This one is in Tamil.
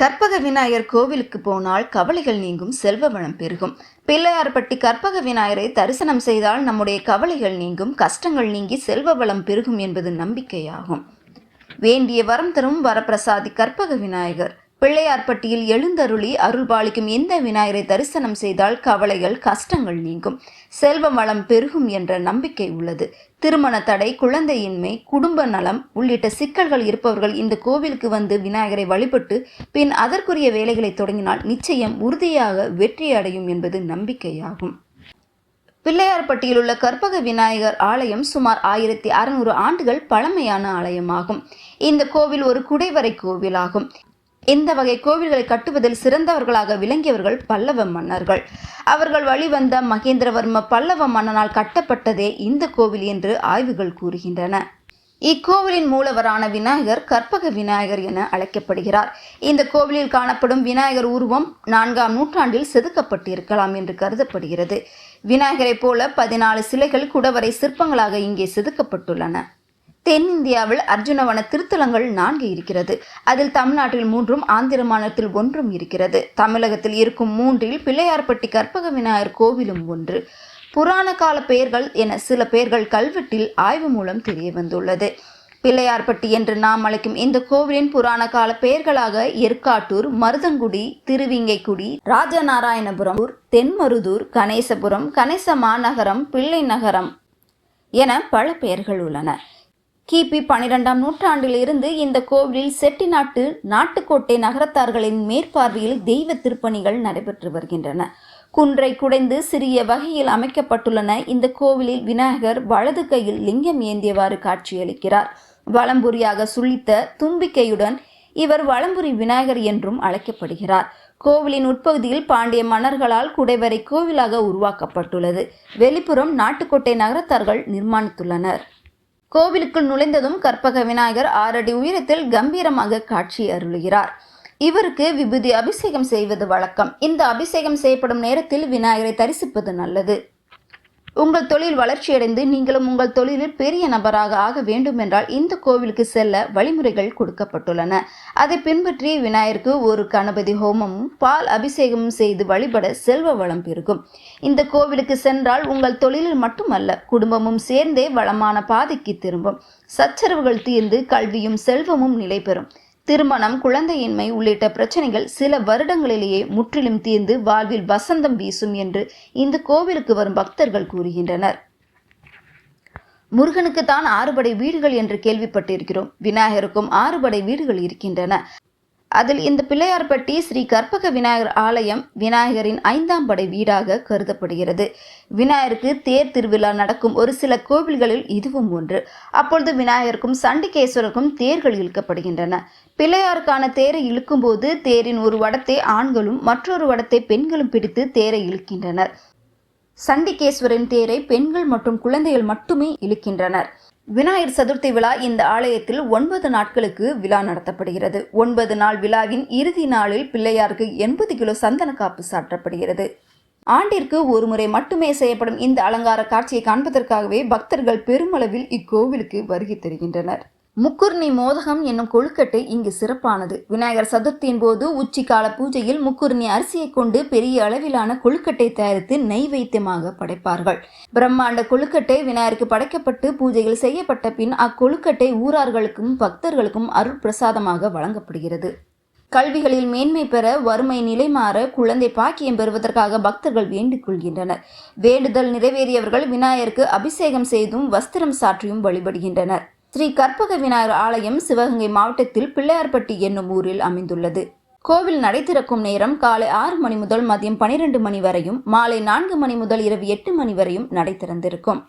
கற்பக விநாயகர் கோவிலுக்கு போனால் கவலைகள் நீங்கும் செல்வ வளம் பெருகும். பிள்ளையார்பட்டி கற்பக விநாயகரை தரிசனம் செய்தால் நம்முடைய கவலைகள் நீங்கும் கஷ்டங்கள் நீங்கி செல்வ வளம் பெருகும் என்பது நம்பிக்கையாகும். வேண்டிய வரம் தரும் வரப்பிரசாதி கற்பக விநாயகர் பிள்ளையார்பட்டியில் எழுந்தருளி அருள்பாலிக்கும் இந்த விநாயகரை தரிசனம் செய்தால் கவலைகள் கஷ்டங்கள் நீங்கும்? செல்வ வளம் பெருகும் என்ற நம்பிக்கை உள்ளது. திருமண தடை குழந்தையின்மை குடும்ப நலம் உள்ளிட்ட சிக்கல்கள் இருப்பவர்கள் இந்த கோவிலுக்கு வந்து விநாயகரை வழிபட்டு பின் அதற்குரிய வேலைகளை தொடங்கினால் நிச்சயம் உறுதியாக வெற்றி அடையும் என்பது நம்பிக்கையாகும். பிள்ளையார்பட்டியில் உள்ள கற்பக விநாயகர் ஆலயம் சுமார் ஆயிரத்தி அறுநூறு ஆண்டுகள் பழமையான ஆலயமாகும். இந்த கோவில் ஒரு குடைவரை கோவிலாகும். இந்த வகை கோவில்களை கட்டுவதில் சிறந்தவர்களாக விளங்கியவர்கள் பல்லவ மன்னர்கள். அவர்கள் வழிவந்த மகேந்திரவர்ம பல்லவ மன்னனால் கட்டப்பட்டதே இந்த கோவில் என்று ஆய்வுகள் கூறுகின்றன. இக்கோவிலின் மூலவரான விநாயகர் கற்பக விநாயகர் என அழைக்கப்படுகிறார். இந்த கோவிலில் காணப்படும் விநாயகர் உருவம் நான்காம் நூற்றாண்டில் செதுக்கப்பட்டிருக்கலாம் என்று கருதப்படுகிறது. விநாயகரைப் போல பதினாலு சிலைகள் குடவரை சிற்பங்களாக இங்கே செதுக்கப்பட்டுள்ளன. தென்னிந்தியாவில் அர்ஜுனவன திருத்தலங்கள் நான்கு இருக்கிறது. அதில் தமிழ்நாட்டில் மூன்றும் ஆந்திர மாநிலத்தில் ஒன்றும் இருக்கிறது. தமிழகத்தில் இருக்கும் மூன்றில் பிள்ளையார்பட்டி கற்பக விநாயகர் கோவிலும் ஒன்று. புராண கால பெயர்கள் என சில பெயர்கள் கல்வெட்டில் ஆய்வு மூலம் தெரிய வந்துள்ளது. பிள்ளையார்பட்டி என்று நாம் அழைக்கும் இந்த கோவிலின் புராண கால பெயர்களாக எற்காட்டூர் மருதங்குடி திருவிங்கைக்குடி ராஜநாராயணபுரம் தென்மருதூர் கணேசபுரம் கணேச மாநகரம் பிள்ளை நகரம் என பல பெயர்கள் உள்ளன. கிபி பனிரெண்டாம் நூற்றாண்டிலிருந்து இந்த கோவிலில் செட்டிநாட்டு நாட்டுக்கோட்டை நகரத்தார்களின் மேற்பார்வையில் தெய்வ திருப்பணிகள் நடைபெற்று வருகின்றன. குன்றை குடைந்து சிறிய வகையில் அமைக்கப்பட்டுள்ளன. இந்த கோவிலில் விநாயகர் வலது கையில் லிங்கம் ஏந்தியவாறு காட்சியளிக்கிறார். வலம்புரியாக சுழித்த தும்பிக்கையுடன் இவர் வலம்புரி விநாயகர் என்றும் அழைக்கப்படுகிறார். கோவிலின் உட்பகுதியில் பாண்டிய மன்னர்களால் குடைவரை கோவிலாக உருவாக்கப்பட்டுள்ளது. வெளிப்புறம் நாட்டுக்கோட்டை நகரத்தார்கள் நிர்மாணித்துள்ளனர். கோவிலுக்குள் நுழைந்ததும் கற்பக விநாயகர் ஆறடி உயரத்தில் கம்பீரமாக காட்சி அருளுகிறார். இவருக்கு விபூதி அபிஷேகம் செய்வது வழக்கம். இந்த அபிஷேகம் செய்யப்படும் நேரத்தில் விநாயகரை தரிசிப்பது நல்லது. உங்கள் தொழில் வளர்ச்சியடைந்து நீங்களும் உங்கள் தொழிலில் பெரிய நபராக ஆக வேண்டுமென்றால் இந்த கோவிலுக்கு செல்ல வழிமுறைகள் கொடுக்கப்பட்டுள்ளன. அதை பின்பற்றி விநாயகருக்கு ஒரு கணபதி ஹோமமும் பால் அபிஷேகமும் செய்து வழிபட செல்வ வளம் பெருகும். இந்த கோவிலுக்கு சென்றால் உங்கள் தொழிலில் மட்டுமல்ல குடும்பமும் சேர்ந்தே வளமான பாதைக்கு திரும்பும். சச்சரவுகள் தீர்ந்து கல்வியும் செல்வமும் நிலை பெறும் திருமணம் குழந்தையின்மை உள்ளிட்ட பிரச்சனைகள் சில வருடங்களிலேயே முற்றிலும் தீர்ந்து வாழ்வில் வசந்தம் வீசும் என்று இந்த கோவிலுக்கு வரும் பக்தர்கள் கூறுகின்றனர். முருகனுக்கு தான் ஆறுபடை வீடுகள் என்று கேள்விப்பட்டிருக்கிறோம். விநாயகருக்கும் ஆறுபடை வீடுகள் இருக்கின்றன. அதில் இந்த பிள்ளையார்பட்டி ஸ்ரீ கற்பக விநாயகர் ஆலயம் விநாயகரின் ஐந்தாம் படை வீடாக கருதப்படுகிறது. விநாயகருக்கு தேர் திருவிழா நடக்கும் ஒரு சில கோவில்களில் இதுவும் ஒன்று. அப்பொழுது விநாயகருக்கும் சண்டிகேஸ்வரருக்கும் தேர்கள் இழுக்கப்படுகின்றன. பிள்ளையாருக்கான தேரை இழுக்கும்போது தேரின் ஒரு வடத்தை ஆண்களும் மற்றொரு வடத்தை பெண்களும் பிடித்து தேரை இழுக்கின்றனர். சண்டிகேஸ்வரின் தேரை பெண்கள் மற்றும் குழந்தைகள் மட்டுமே இழுக்கின்றனர். விநாயகர் சதுர்த்தி விழா இந்த ஆலயத்தில் ஒன்பது நாட்களுக்கு விழா நடத்தப்படுகிறது. ஒன்பது நாள் விழாவின் இறுதி நாளில் பிள்ளையாருக்கு எண்பது கிலோ சந்தன காப்பு சாற்றப்படுகிறது. ஆண்டிற்கு ஒருமுறை மட்டுமே செய்யப்படும் இந்த அலங்கார காட்சியை காண்பதற்காகவே பக்தர்கள் பெருமளவில் இக்கோவிலுக்கு வருகை தருகின்றனர். முக்குர்ணி மோதகம் என்னும் கொழுக்கட்டை இங்கு சிறப்பானது. விநாயகர் சதுர்த்தியின் போது உச்சிக்கால பூஜையில் முக்குர்ணி அரிசியை கொண்டு பெரிய அளவிலான கொழுக்கட்டை தயாரித்து நெய்வேத்தியமாக படைப்பார்கள். பிரம்மாண்ட கொழுக்கட்டை விநாயகருக்கு படைக்கப்பட்டு பூஜைகள் செய்யப்பட்ட பின் அக்கொழுக்கட்டை ஊரார்களுக்கும் பக்தர்களுக்கும் அருள் பிரசாதமாக வழங்கப்படுகிறது. கல்விகளில் மேன்மை பெற வறுமை நிலை மாற குழந்தை பாக்கியம் பெறுவதற்காக பக்தர்கள் வேண்டிக் கொள்கின்றனர். வேண்டுதல் நிறைவேறியவர்கள் விநாயகருக்கு அபிஷேகம் செய்தும் வஸ்திரம் சாற்றியும் வழிபடுகின்றனர். ஸ்ரீ கற்பக விநாயகர் ஆலயம் சிவகங்கை மாவட்டத்தில் பிள்ளையார்பட்டி என்னும் ஊரில் அமைந்துள்ளது. கோவில் நடை திறக்கும் நேரம் காலை ஆறு மணி முதல் மதியம் பனிரெண்டு மணி வரையும் மாலை நான்கு மணி முதல் இரவு எட்டு மணி வரையும் நடை திறந்திருக்கும்.